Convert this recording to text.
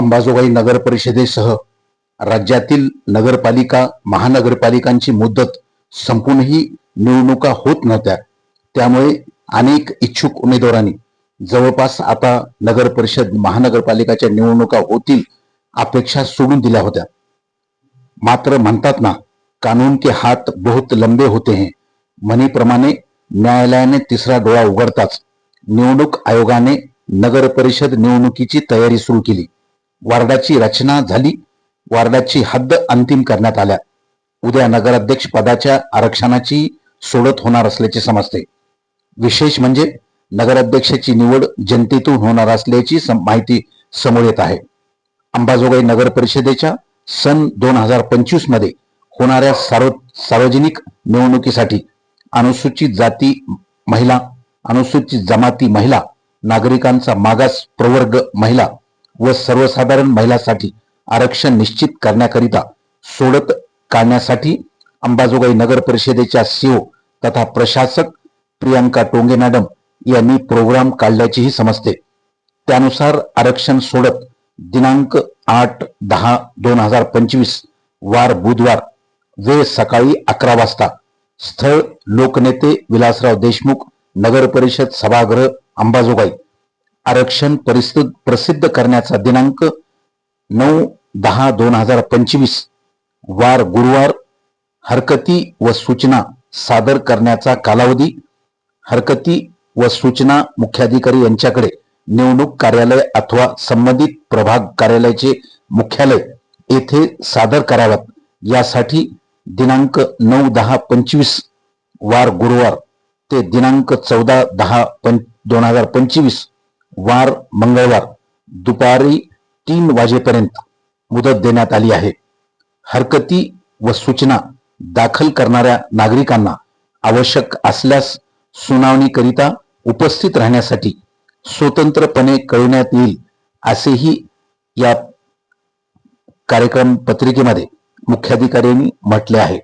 अंबाजोगाई नगर परिषदेसह राज्यातील नगरपालिका महानगरपालिकांची मुदत संपूनही निवडणुका होत नव्हत्या. त्यामुळे अनेक इच्छुक उमेदवारांनी जवळपास आता नगर परिषद महानगरपालिकाच्या निवडणुका होतील अपेक्षा सोडून दिल्या होत्या. मात्र म्हणतात ना कानून के हात बहुत लंबे होते हैं. म्हणीप्रमाणे न्यायालयाने तिसरा डोळा उघडताच निवडणूक आयोगाने नगर परिषद निवडणुकीची तयारी सुरू केली. वार्डाची रचना झाली. वार्डाची हद्द अंतिम करण्यात आल्या. उद्या नगराध्यक्ष पदाच्या आरक्षणाची सोडत होणार असल्याचे समजते. विशेष म्हणजे नगराध्यक्षाची निवड जनतेतून होणार असल्याची माहिती समोर येत आहे. अंबाजोगाई नगर परिषदेच्या सन दोन हजार पंचवीसमध्ये होणाऱ्या सार्व सार्वजनिक निवडणुकीसाठी अनुसूचित जाती महिला अनुसूचित जमाती महिला नागरिकांचा मागास प्रवर्ग महिला व सर्वसाधारण महिलांसाठी आरक्षण निश्चित करण्याकरिता सोडत काढण्यासाठी अंबाजोगाई नगर परिषदेच्या सीओ तथा प्रशासक प्रियांका टोंगे मॅडम यांनी प्रोग्राम काढल्याचेही समजते. त्यानुसार आरक्षण सोडत दिनांक आठ दहा दोन हजार पंचवीस वार बुधवार वेळ सकाळी अकरा वाजता स्थळ लोकनेते विलासराव देशमुख नगर परिषद सभागृह अंबाजोगाई आरक्षण परिस्थित प्रसिद्ध करण्याचा दिनांक नऊ दहा दोन हजार पंचवीस. वार गुरुवार हरकती व सूचना सादर करण्याचा कालावधी हरकती व सूचना मुख्याधिकारी यांच्याकडे निवडणूक कार्यालय अथवा संबंधित प्रभाग कार्यालयाचे मुख्यालय येथे सादर कराव्यात. यासाठी दिनांक नऊ दहा पंचवीस वार गुरुवार ते दिनांक चौदा दहा पं दोन हजार पंचवीस वार मंगळवार दुपारी तीन वाजेपर्यंत मुदत देण्यात आली आहे. हरकती व सूचना दाखल करणाऱ्या नागरिकांना आवश्यक असल्यास सुनावणीकरिता उपस्थित राहण्यासाठी स्वतंत्रपणे कळविण्यात येईल असेही या कार्यक्रम पत्रिकेमध्ये मुख्याधिकाऱ्यांनी म्हटले आहे.